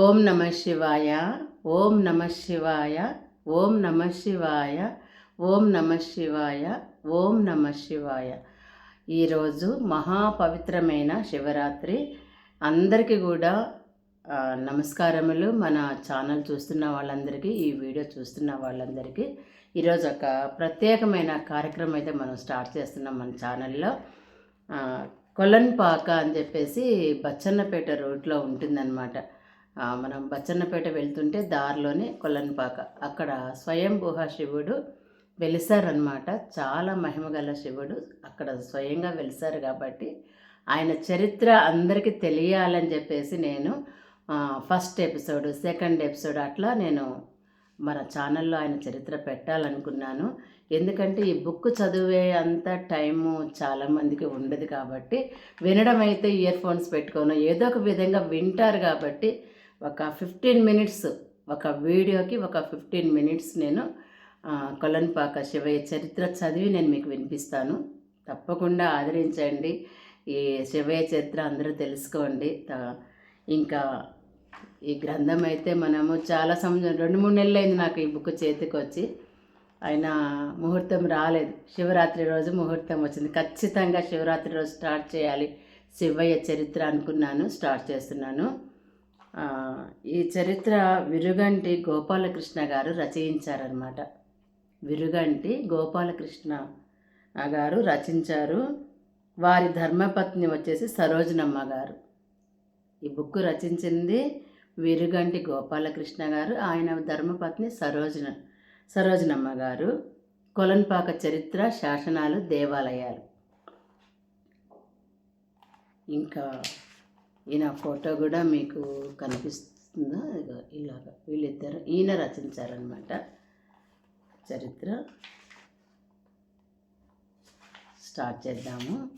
ఓం నమ శివాయ ఓం నమ శివాయ ఓం నమ శివాయ ఓం నమ శివాయ ఓం నమ శివాయ. ఈరోజు మహాపవిత్రమైన శివరాత్రి. అందరికీ కూడా నమస్కారములు. మన ఛానల్ చూస్తున్న వాళ్ళందరికీ ఈ వీడియో చూస్తున్న వాళ్ళందరికీ. ఈరోజు ఒక ప్రత్యేకమైన కార్యక్రమం అయితే మనం స్టార్ట్ చేస్తున్నాం మన ఛానల్లో. కొలన్పాక అని చెప్పేసి బచ్చన్నపేట రోడ్లో ఉంటుందన్నమాట. మనం బచ్చన్నపేట వెళ్తుంటే దారిలోనే కొలన్పాక అక్కడ స్వయంభూహ శివుడు వెలిసారనమాట చాలా మహిమగల శివుడు అక్కడ స్వయంగా వెలిసారు కాబట్టి ఆయన చరిత్ర అందరికీ తెలియాలని చెప్పేసి నేను ఫస్ట్ ఎపిసోడ్ సెకండ్ ఎపిసోడ్ అట్లా నేను మన ఛానల్లో ఆయన చరిత్ర పెట్టాలనుకున్నాను. ఎందుకంటే ఈ బుక్ చదివే అంత టైము చాలామందికి ఉండదు కాబట్టి వినడం అయితే ఇయర్ ఫోన్స్ పెట్టుకోను. ఏదో ఒక విధంగా వింటారు కాబట్టి ఒక ఫిఫ్టీన్ మినిట్స్ ఒక వీడియోకి ఒక ఫిఫ్టీన్ మినిట్స్ నేను కొలన్పాక శివయ్య చరిత్ర చదివి నేను మీకు వినిపిస్తాను. తప్పకుండా ఆదరించండి. ఈ శివయ్య చరిత్ర అందరూ తెలుసుకోండి. త- ఇంకా ఈ గ్రంథం అయితే మనము చాలా సంవత్సరం రెండు మూడు నెలలు అయింది నాకు ఈ బుక్ చేతికి వచ్చి ఆయన ముహూర్తం రాలేదు. శివరాత్రి రోజు ముహూర్తం వచ్చింది. ఖచ్చితంగా శివరాత్రి రోజు స్టార్ట్ చేయాలి. శివయ్య చరిత్ర అనుకున్నాను స్టార్ట్ చేస్తున్నాను. ఈ చరిత్ర విరుగంటి గోపాలకృష్ణ గారు రచయించారనమాట విరుగంటి గోపాలకృష్ణ గారు రచించారు. వారి ధర్మపత్ని వచ్చేసి సరోజనమ్మ గారు. ఈ బుక్ రచించింది విరుగంటి గోపాలకృష్ణ గారు. ఆయన ధర్మపత్ని సరోజన సరోజనమ్మ గారు. కొలన్పాక చరిత్ర శాసనాలు దేవాలయాలు. ఇంకా ఈయన ఫోటో కూడా మీకు కనిపిస్తుందా? ఇలాగ వీళ్ళిద్దరు ఈయన రచించారనమాట చరిత్ర. స్టార్ట్ చేద్దాము.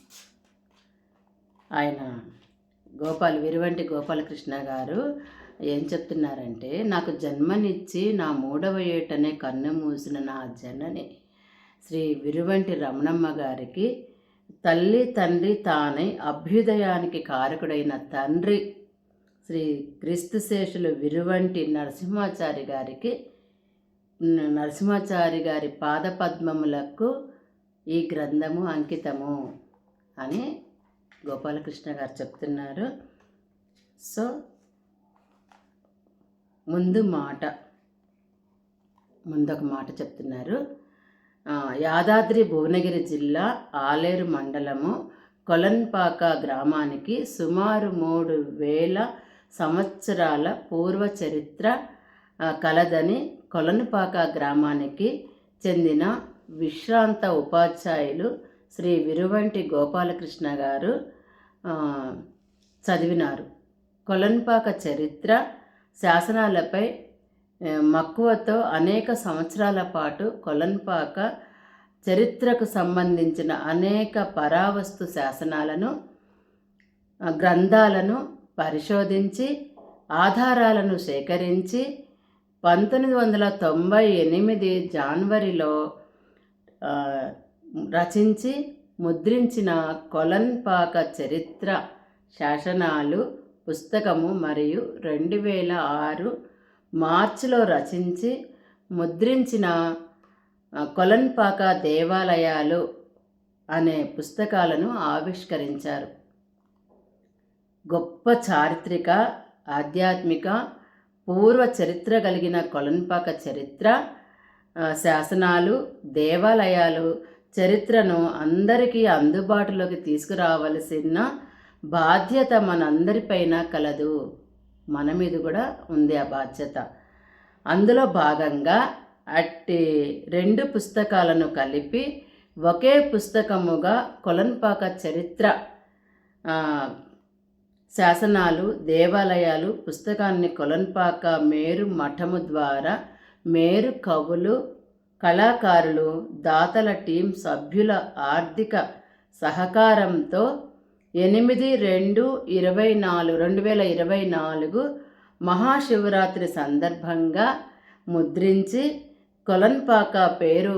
ఆయన గోపాల్ విరువంటి గోపాలకృష్ణ గారు ఏం చెప్తున్నారంటే నాకు జన్మనిచ్చి నా మూడవ ఏటనే కన్ను మూసిన నా జనని శ్రీ విరువంటి రమణమ్మ గారికి తల్లి తండ్రి తానై అభ్యుదయానికి కారకుడైన తండ్రి శ్రీ క్రీస్తుశేషులు విరువంటి నరసింహాచారి గారికి నరసింహాచారి గారి పాదపద్మములకు ఈ గ్రంథము అంకితము అని గోపాలకృష్ణ గారు చెప్తున్నారు. సో ముందు మాట ముందొక మాట చెప్తున్నారు. యాదాద్రి భువనగిరి జిల్లా ఆలేరు మండలము కొలన్పాక గ్రామానికి సుమారు మూడు వేల సంవత్సరాల పూర్వ చరిత్ర కలదని కొలన్పాక గ్రామానికి చెందిన విశ్రాంత ఉపాధ్యాయులు శ్రీ విరువంటి గోపాలకృష్ణ గారు చదివినారు. కొలన్పాక చరిత్ర శాసనాలపై మక్కువతో అనేక సంవత్సరాల పాటు కొలన్పాక చరిత్రకు సంబంధించిన అనేక పరావస్తు శాసనాలను గ్రంథాలను పరిశోధించి ఆధారాలను సేకరించి పంతొమ్మిది వందల తొంభై ఎనిమిది జనవరిలో రచించి ముద్రించిన కొలన్పాక చరిత్ర శాసనాలు పుస్తకము మరియు రెండు వేల ఆరు మార్చిలో రచించి ముద్రించిన కొలన్పాక దేవాలయాలు అనే పుస్తకాలను ఆవిష్కరించారు. గొప్ప చారిత్రక ఆధ్యాత్మిక పూర్వ చరిత్ర కలిగిన కొలన్పాక చరిత్ర శాసనాలు దేవాలయాలు చరిత్రను అందరికీ అందుబాటులోకి తీసుకురావలసిన బాధ్యత మనందరిపైన కలదు. మన మీద కూడా ఉంది ఆ బాధ్యత. అందులో భాగంగా అట్టి రెండు పుస్తకాలను కలిపి ఒకే పుస్తకముగా కొలన్పాక చరిత్ర శాసనాలు దేవాలయాలు పుస్తకాన్ని కొలన్పాక మేరు మఠము ద్వారా మేరు కవులు కళాకారులు దాతల టీం సభ్యుల ఆర్థిక సహకారంతో ఎనిమిది రెండు ఇరవై నాలుగు రెండు వేల ఇరవై నాలుగు మహాశివరాత్రి సందర్భంగా ముద్రించి కొలన్పాక పేరు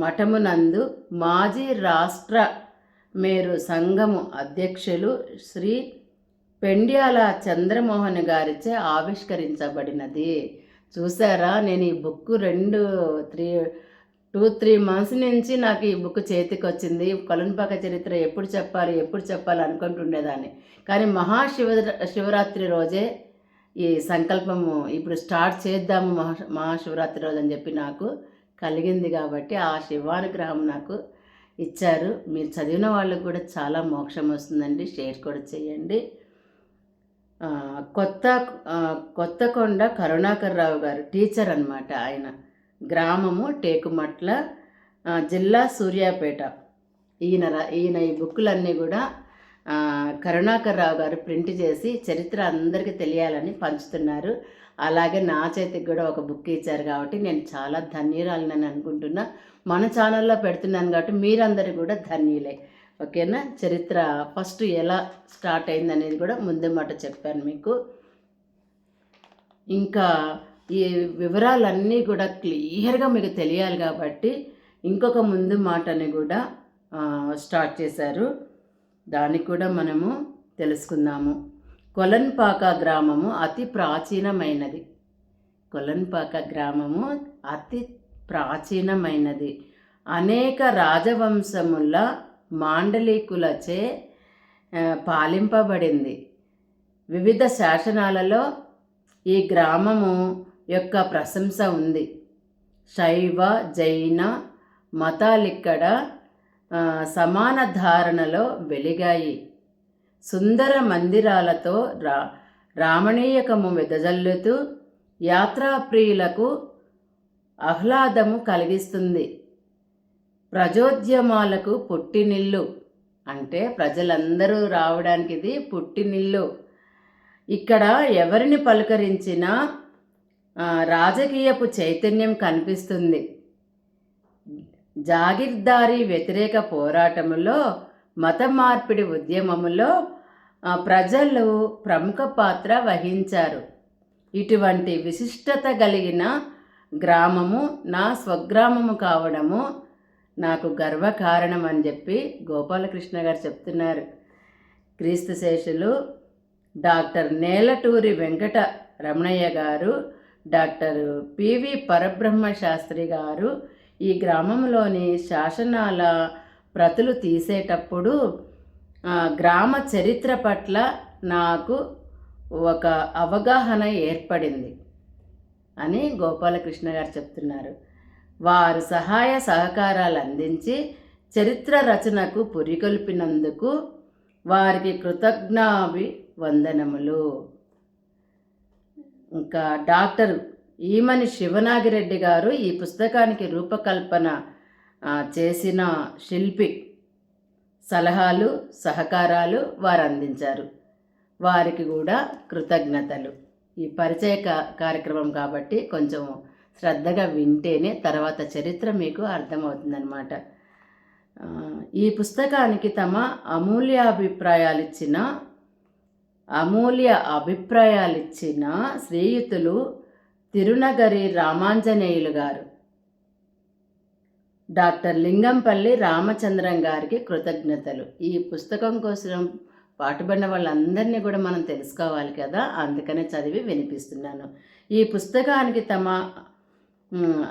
మఠమునందు మాజీ రాష్ట్ర మేరు సంఘము అధ్యక్షులు శ్రీ పెండ్యాల చంద్రమోహన్ గారిచే ఆవిష్కరించబడినది. చూసారా నేను ఈ బుక్ రెండు త్రీ టూ త్రీ మంత్స్ నుంచి నాకు ఈ బుక్ చేతికి వచ్చింది కొలన్పాక చరిత్ర ఎప్పుడు చెప్పాలి ఎప్పుడు చెప్పాలి అనుకుంటుండేదాన్ని. కానీ మహాశివ శివరాత్రి రోజే ఈ సంకల్పము ఇప్పుడు స్టార్ట్ చేద్దాము మహా మహాశివరాత్రి రోజు అని చెప్పి నాకు కలిగింది కాబట్టి ఆ శివానుగ్రహం నాకు ఇచ్చారు. మీరు చదివిన వాళ్ళకు కూడా చాలా మోక్షం వస్తుందండి. షేర్ కూడా చేయండి. కొత్త కొత్తకొండ కరుణాకర్ రావు గారు టీచర్ అనమాట ఆయన. గ్రామము టేకుమట్ల జిల్లా సూర్యాపేట. ఈయన ఈయన ఈ బుక్కులన్నీ కూడా కరుణాకర్ రావు గారు ప్రింట్ చేసి చరిత్ర అందరికీ తెలియాలని పంచుతున్నారు. అలాగే నా చేతికి కూడా ఒక బుక్ ఇచ్చారు కాబట్టి నేను చాలా ధన్యురాలని అనుకుంటున్నా. మన ఛానల్లో పెడుతున్నాను కాబట్టి మీరందరూ కూడా ధన్యులే. ఓకేనా? చరిత్ర ఫస్ట్ ఎలా స్టార్ట్ అయింది అనేది కూడా ముందే మాట చెప్పాను మీకు. ఇంకా ఈ వివరాలన్నీ కూడా క్లియర్గా మీకు తెలియాలి కాబట్టి ఇంకొక ముందు మాటని కూడా స్టార్ట్ చేశారు. దానికి కూడా మనము తెలుసుకుందాము. కొలన్పాక గ్రామము అతి ప్రాచీనమైనది. కొలన్పాక గ్రామము అతి ప్రాచీనమైనది. అనేక రాజవంశముల మాండలికులచే పాలింపబడింది. వివిధ శాసనాలలో ఈ గ్రామము యొక్క ప్రశంస ఉంది. శైవ జైన మతాలిక్కడ సమాన ధారణలో వెలిగాయి. సుందర మందిరాలతో రా రామణీయకము వెదజల్లుతూ యాత్రాప్రియులకు ఆహ్లాదము కలిగిస్తుంది. ప్రజోద్యమాలకు పుట్టినిల్లు అంటే ప్రజలందరూ రావడానికి ఇది పుట్టినిల్లు. ఇక్కడ ఎవరిని పలకరించినా రాజకీయపు చైతన్యం కనిపిస్తుంది. జాగిర్దారీ వ్యతిరేక పోరాటములో మత మార్పిడి ఉద్యమములో ప్రజలు ప్రముఖ పాత్ర వహించారు. ఇటువంటి విశిష్టత కలిగిన గ్రామము నా స్వగ్రామము కావడము నాకు గర్వకారణం అని చెప్పి గోపాలకృష్ణ గారు చెప్తున్నారు. క్రీస్తు శేషులు డాక్టర్ నేలటూరి వెంకట రమణయ్య గారు డాక్టర్ పివి పరబ్రహ్మ శాస్త్రి గారు ఈ గ్రామంలోని శాసనాల ప్రతులు తీసేటప్పుడు గ్రామ చరిత్ర పట్ల నాకు ఒక అవగాహన ఏర్పడింది అని గోపాలకృష్ణ గారు చెప్తున్నారు. వారు సహాయ సహకారాలు అందించి చరిత్ర రచనకు పురికొల్పినందుకు వారికి కృతజ్ఞాభి వందనములు. ఇంకా డాక్టర్ ఈమని శివనాగిరెడ్డి గారు ఈ పుస్తకానికి రూపకల్పన చేసిన శిల్పి సలహాలు సహకారాలు వారు అందించారు వారికి కూడా కృతజ్ఞతలు. ఈ పరిచయ కార్యక్రమం కాబట్టి కొంచెం శ్రద్ధగా వింటేనే తర్వాత చరిత్ర మీకు అర్థమవుతుందన్నమాట. ఈ పుస్తకానికి తమ అమూల్యాభిప్రాయాలు ఇచ్చిన అమూల్య అభిప్రాయాలిచ్చిన శ్రీయుతులు తిరునగరి రామాంజనేయులు గారు. డాక్టర్ లింగంపల్లి రామచంద్రం గారికి కృతజ్ఞతలు. ఈ పుస్తకం కోసం పాటుపడిన వాళ్ళందరినీ కూడా మనం తెలుసుకోవాలి కదా అందుకనే చదివి వినిపిస్తున్నాను. ఈ పుస్తకానికి తమ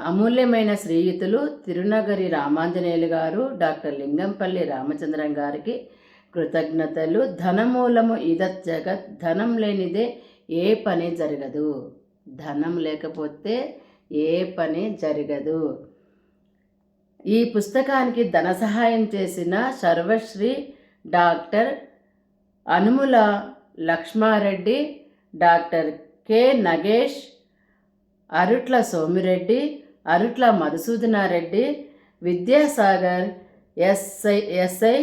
అమూల్యమైన శ్రీయుతులు తిరునగరి రామాంజనేయులు గారు డాక్టర్ లింగంపల్లి రామచంద్రం గారికి కృతజ్ఞతలు. ధనమూలము ఇదత్ జగత్ ధనం లేనిదే ఏ పని జరగదు. ధనం లేకపోతే ఏ పని జరగదు. ఈ పుస్తకానికి ధన సహాయం చేసిన Sarvashri doctor Anumula Lakshma Reddy doctor K Nagesh Arutla Somi Reddy Arutla Madhusudana Reddy Vidyasagar SI SI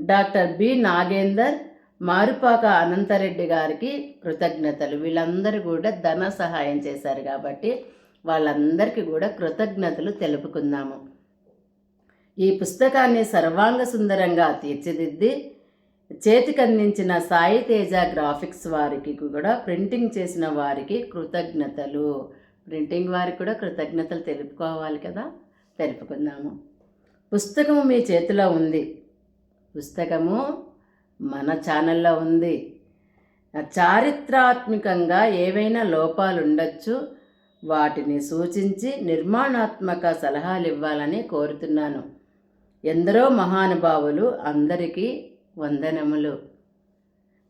doctor B Nagender Marupaka Ananta Reddy గారికి కృతజ్ఞతలు. వీళ్ళందరూ కూడా ధన సహాయం చేశారు కాబట్టి వాళ్ళందరికీ కూడా కృతజ్ఞతలు తెలుపుకుందాము. ఈ పుస్తకాన్ని సర్వాంగ సుందరంగా తీర్చిదిద్ది చేతికందించిన సాయి తేజ గ్రాఫిక్స్ వారికి కూడా ప్రింటింగ్ చేసిన వారికి కృతజ్ఞతలు. ప్రింటింగ్ వారికి కూడా కృతజ్ఞతలు తెలుపుకోవాలి కదా? తెలుపుకుందాము. పుస్తకం మీ చేతిలో ఉంది. పుస్తకము మన ఛానల్లో ఉంది. చారిత్రాత్మకంగా ఏవైనా లోపాలు ఉండొచ్చు వాటిని సూచించి నిర్మాణాత్మక సలహాలు ఇవ్వాలని కోరుతున్నాను. ఎందరో మహానుభావులు అందరికీ వందనములు.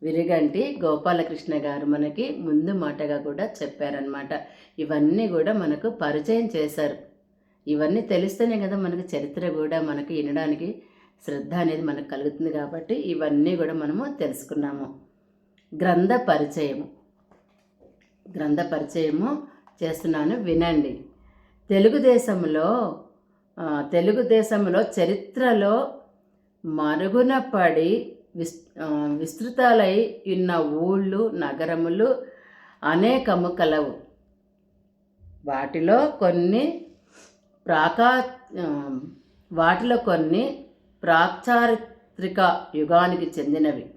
విరిగంటి గోపాలకృష్ణ గారు మనకి ముందు మాటగా కూడా చెప్పారనమాట ఇవన్నీ కూడా మనకు పరిచయం చేశారు. ఇవన్నీ తెలిస్తేనే కదా మనకు చరిత్ర కూడా మనకు వినడానికి శ్రద్ధ అనేది మనకు కలుగుతుంది కాబట్టి ఇవన్నీ కూడా మనము తెలుసుకున్నాము. గ్రంథ పరిచయము. గ్రంథ పరిచయము చేస్తున్నాను వినండి. తెలుగుదేశంలో తెలుగుదేశంలో చరిత్రలో మరుగున పడి విస్ విస్తృతాలై ఉన్న ఊళ్ళు నగరములు అనేకము కలవు. వాటిలో కొన్ని ప్రాకా వాటిలో కొన్ని ప్రాచారిత్రిక యుగానికి చెందినవి.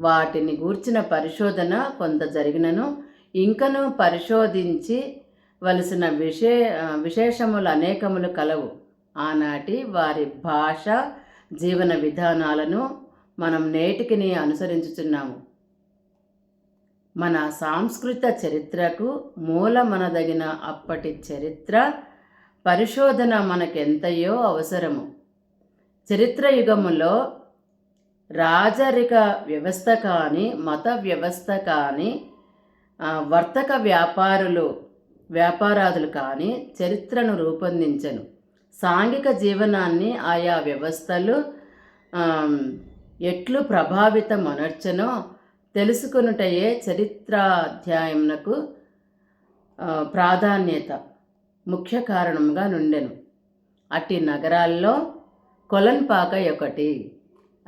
వాటిని గూర్చిన పరిశోధన కొంత జరిగినను ఇంకను పరిశోధించి వలసిన విశే విశేషములు అనేకములు కలవు. ఆనాటి వారి భాష జీవన విధానాలను మనం నేటికిని అనుసరించుచున్నాము. మన సాంస్కృత చరిత్రకు మూలమనదగిన అప్పటి చరిత్ర పరిశోధన మనకెంతయో అవసరము. చరిత్ర యుగములో రాజరిక వ్యవస్థ కానీ మత వ్యవస్థ కానీ వర్తక వ్యాపారులు వ్యాపారాదులు కానీ చరిత్రను రూపొందించను. సాంఘిక జీవనాన్ని ఆయా వ్యవస్థలు ఎట్లు ప్రభావితం అనర్చనో తెలుసుకునుటయే చరిత్రాధ్యాయమునకు ప్రాధాన్యత ముఖ్య కారణంగా నుండెను. అట్టి నగరాల్లో కొలన్పాక ఒకటి.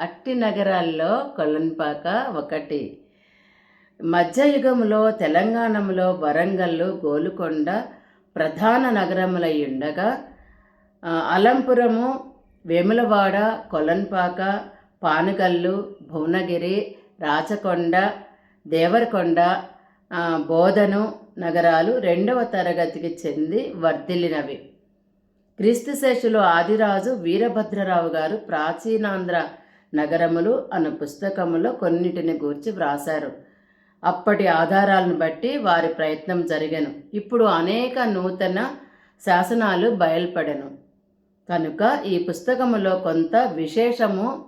అట్టి నగరాల్లో కొలన్పాక ఒకటి. మధ్యయుగంలో తెలంగాణలో వరంగల్లు గోలుకొండ ప్రధాన నగరములై ఉండగా అలంపురము వేములవాడ కొలన్పాక పానుగల్లు భువనగిరి రాచకొండ దేవరకొండ బోధను నగరాలు రెండవ తరగతికి చెంది వర్ధిల్లినవి. క్రీస్తుశేషులు ఆదిరాజు వీరభద్రరావు గారు ప్రాచీనాంధ్ర నగరములు అన్న పుస్తకములో కొన్నిటిని గూర్చి వ్రాశారు. అప్పటి ఆధారాలను బట్టి వారి ప్రయత్నం జరిగను. ఇప్పుడు అనేక నూతన శాసనాలు బయల్పడెను. కనుక ఈ పుస్తకములో కొంత విశేషము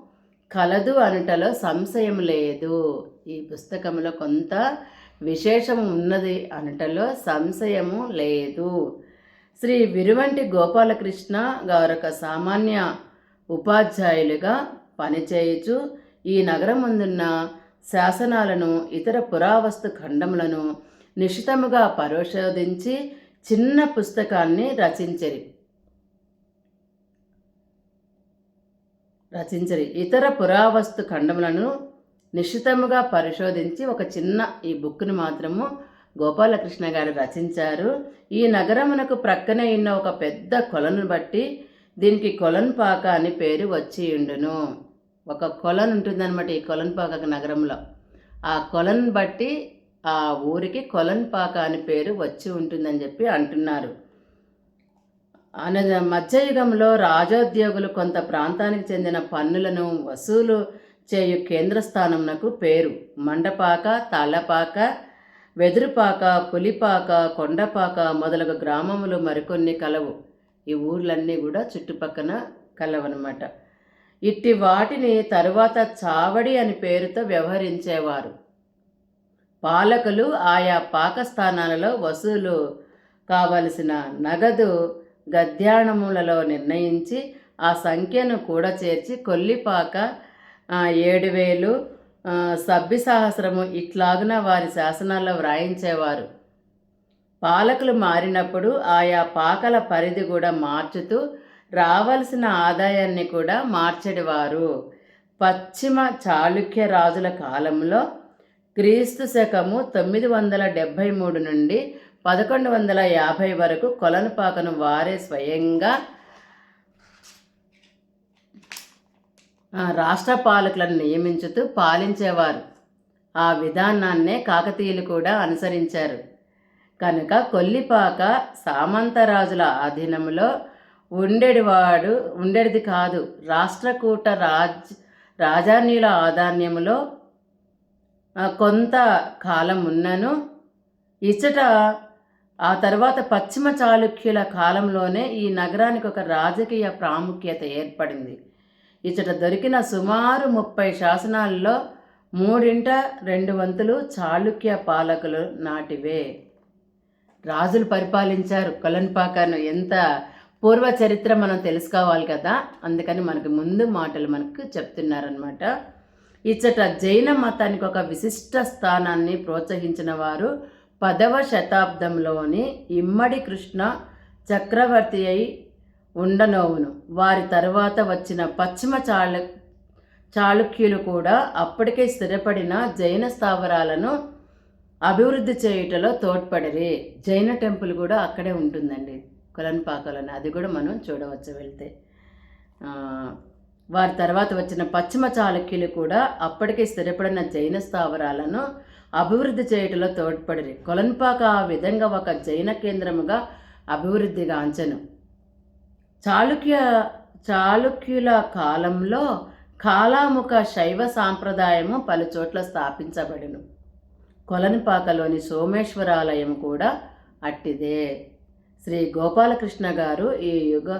కలదు అనుటలో సంశయం లేదు. ఈ పుస్తకంలో కొంత విశేషము ఉన్నది అనటలో సంశయము లేదు. శ్రీ విరువంటి గోపాలకృష్ణ గారొక సామాన్య ఉపాధ్యాయులుగా పనిచేయుచు ఈ నగరం ముందున్న శాసనాలను ఇతర పురావస్తు ఖండములను నిశితముగా పరిశోధించి చిన్న పుస్తకాన్ని రచించరి. రచించరి. ఇతర పురావస్తు ఖండములను నిశితముగా పరిశోధించి ఒక చిన్న ఈ బుక్ను మాత్రము గోపాలకృష్ణ గారు రచించారు. ఈ నగరమునకు ప్రక్కనే ఉన్న ఒక పెద్ద కొలను బట్టి దీనికి కొలన్పాక అని పేరు వచ్చి ఉండును. ఒక కొలను ఉంటుందన్నమాట ఈ కొలన్పాక నగరంలో ఆ కొలను బట్టి ఆ ఊరికి కొలన్పాక అని పేరు వచ్చి ఉంటుందని చెప్పి అంటున్నారు. అన మధ్యయుగంలో రాజోద్యోగులు కొంత ప్రాంతానికి చెందిన పన్నులను వసూలు చేయు కేంద్ర స్థానంనకు పేరు. మండపాక తాళ్ళపాక వెదురుపాక పులిపాక కొండపాక మొదలగు గ్రామములు మరికొన్ని కలవు. ఈ ఊర్లన్నీ కూడా చుట్టుపక్కన కలవనమాట ఇట్టి వాటిని తరువాత చావడి అని పేరుతో వ్యవహరించేవారు. పాలకులు ఆయా పాకస్థానాలలో వసూలు కావలసిన నగదు గద్యాణములలో నిర్ణయించి ఆ సంఖ్యను కూడా చేర్చి కొల్లిపాక ఏడు వేలు సభ్య సహస్రము ఇట్లాగున వారి శాసనాల్లో వ్రాయించేవారు. పాలకులు మారినప్పుడు ఆయా పాకల పరిధి కూడా మార్చుతూ రావలసిన ఆదాయాన్ని కూడా మార్చడివారు. పశ్చిమ చాళుక్య రాజుల కాలంలో క్రీస్తు శకము తొమ్మిది వందల డెబ్భై మూడు నుండి పదకొండు వందల యాభై వరకు కొలనుపాకను వారే స్వయంగా రాష్ట్ర పాలకులను నియమించుతూ పాలించేవారు. ఆ విధానాన్నే కాకతీయులు కూడా అనుసరించారు. కనుక కొల్లిపాక సామంతరాజుల ఆధీనంలో ఉండేడివాడు ఉండేది కాదు రాష్ట్రకూట రాజ్ రాజాన్యుల ఆధాన్యములో కొంత కాలం ఉన్నను. ఇచ్చట ఆ తర్వాత పశ్చిమ చాళుక్యుల కాలంలోనే ఈ నగరానికి ఒక రాజకీయ ప్రాముఖ్యత ఏర్పడింది. ఇచ్చట దొరికిన సుమారు ముప్పై శాసనాల్లో మూడింట రెండు వంతులు చాళుక్య పాలకులు నాటివే. రాజులు పరిపాలించారు. కొలన్పాకను ఎంత పూర్వ చరిత్ర మనం తెలుసుకోవాలి కదా? అందుకని మనకు ముందు మాటలు మనకు చెప్తున్నారనమాట ఇచ్చట జైన మతానికి ఒక విశిష్ట స్థానాన్ని ప్రోత్సహించిన వారు పదవ శతాబ్దంలోని ఇమ్మడి కృష్ణ చక్రవర్తి అయి ఉండనోవును. వారి తర్వాత వచ్చిన పశ్చిమ చాళు చాళుక్యులు కూడా అప్పటికే స్థిరపడిన జైన స్థావరాలను అభివృద్ధి చేయుటలో తోడ్పడిరి. జైన టెంపుల్ కూడా అక్కడే ఉంటుందండి. కొలన్పాకలోనే అది కూడా మనం చూడవచ్చు వెళ్తే. వారి తర్వాత వచ్చిన పశ్చిమ చాళుక్యులు కూడా అప్పటికే స్థిరపడిన జైన స్థావరాలను అభివృద్ధి చేయటంలో తోడ్పడిరి. కొలన్పాక ఆ విధంగా ఒక జైన కేంద్రముగా అభివృద్ధిగా అంచను చాళుక్య చాళుక్యుల కాలంలో కాలాముఖ శైవ సాంప్రదాయము పలుచోట్ల స్థాపించబడును. కొలనిపాకలోని సోమేశ్వరాలయం కూడా అట్టిదే. శ్రీ గోపాలకృష్ణ గారు ఈ యుగ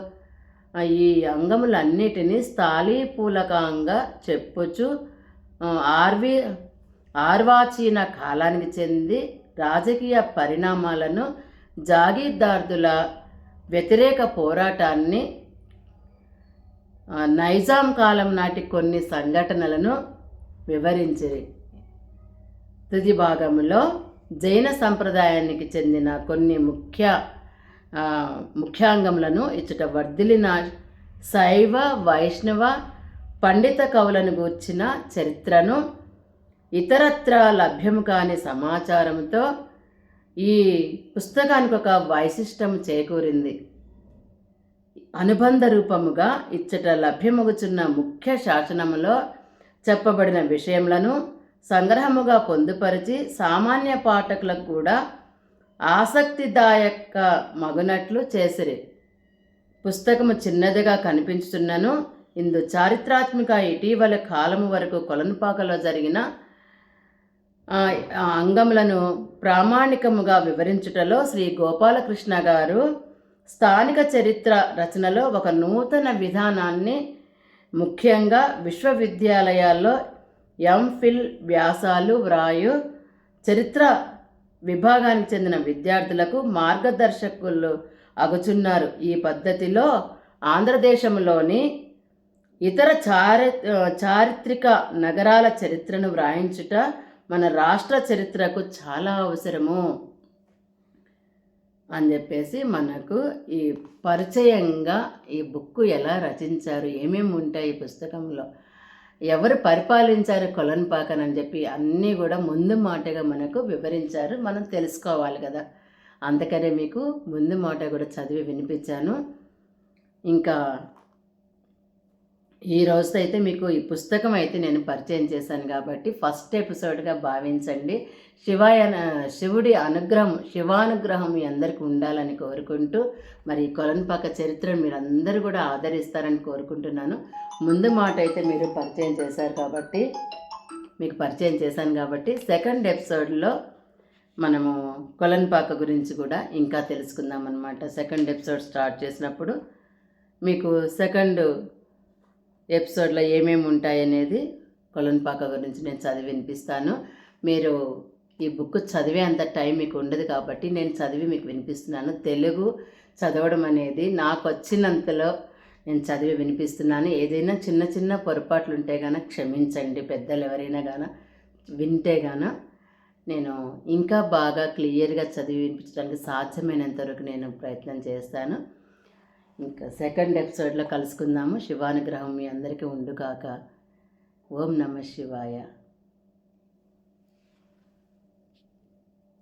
ఈ అంగములన్నిటినీ స్థాళీపూలకంగా చెప్పుచు ఆర్వి ఆర్వాచీన కాలానికి చెంది రాజకీయ పరిణామాలను జాగీర్దార్దుల వ్యతిరేక పోరాటాన్ని నైజాం కాలం నాటి కొన్ని సంఘటనలను వివరించిరి తుది భాగంలో జైన సంప్రదాయానికి చెందిన కొన్ని ముఖ్య ముఖ్యాంగములను ఇచ్చట వర్ధిలిన శైవ వైష్ణవ పండిత కవులను గూర్చిన చరిత్రను ఇతరత్ర లభ్యము కాని సమాచారంతో ఈ పుస్తకానికి ఒక వైశిష్టం చేకూరింది. అనుబంధ రూపముగా ఇచ్చట లభ్యమగుచున్న ముఖ్య శాసనములో చెప్పబడిన విషయములను సంగ్రహముగా పొందుపరిచి సామాన్య పాఠకులకు కూడా ఆసక్తిదాయక మగునట్లు చేసిరి. పుస్తకము చిన్నదిగా కనిపించుతున్నను ఇందు చారిత్రాత్మక ఇటీవల కాలము వరకు కొలనుపాకలో జరిగిన అంగములను ప్రామాణికముగా వివరించుటలో శ్రీ గోపాలకృష్ణ గారు స్థానిక చరిత్ర రచనలో ఒక నూతన విధానాన్ని ముఖ్యంగా విశ్వవిద్యాలయాల్లో ఎంఫిల్ వ్యాసాలు వ్రాయు చరిత్ర విభాగానికి చెందిన విద్యార్థులకు మార్గదర్శకులు అగుచున్నారు. ఈ పద్ధతిలో ఆంధ్రదేశంలోని ఇతర చారి చారిత్రక నగరాల చరిత్రను వ్రాయించుట మన రాష్ట్ర చరిత్రకు చాలా అవసరము అని చెప్పేసి మనకు ఈ పరిచయంగా ఈ బుక్ ఎలా రచించారు ఏమేమి ఉంటాయి ఈ పుస్తకంలో ఎవరు పరిపాలించారు కొలన్పాకన్ అని చెప్పి అన్నీ కూడా ముందు మాటగా మనకు వివరించారు. మనం తెలుసుకోవాలి కదా. అందుకనే మీకు ముందు మాట కూడా చదివి వినిపించాను. ఇంకా ఈ రోజు అయితే మీకు ఈ పుస్తకం అయితే నేను పరిచయం చేశాను కాబట్టి ఫస్ట్ ఎపిసోడ్గా భావించండి. శివాయ శివుడి అనుగ్రహం శివానుగ్రహం మీ అందరికీ ఉండాలని కోరుకుంటూ మరి కొలన్పాక చరిత్రను మీరు అందరూ కూడా ఆదరిస్తారని కోరుకుంటున్నాను. ముందు మాట అయితే మీరు పరిచయం చేశారు కాబట్టి మీకు పరిచయం చేశాను కాబట్టి సెకండ్ ఎపిసోడ్లో మనము కొలన్పాక గురించి కూడా ఇంకా తెలుసుకుందాం అనమాట సెకండ్ ఎపిసోడ్ స్టార్ట్ చేసినప్పుడు మీకు సెకండ్ ఎపిసోడ్లో ఏమేమి ఉంటాయి అనేది కొలన్పాక గురించి నేను చదివి వినిపిస్తాను. మీరు ఈ బుక్ చదివే అంత టైం మీకు ఉండదు కాబట్టి నేను చదివి మీకు వినిపిస్తున్నాను. తెలుగు చదవడం అనేది నాకు వచ్చినంతలో నేను చదివి వినిపిస్తున్నాను. ఏదైనా చిన్న చిన్న పొరపాట్లు ఉంటే గాన క్షమించండి. పెద్దలు ఎవరైనా గాన వింటే గాన నేను ఇంకా బాగా క్లియర్గా చదివి వినిపించడానికి సాధ్యమైనంత వరకు నేను ప్రయత్నం చేస్తాను. ఇంకా సెకండ్ ఎపిసోడ్లో కలుసుకుందాము. శివానుగ్రహం మీ అందరికీ ఉండుగాక. ఓం నమ శివాయ.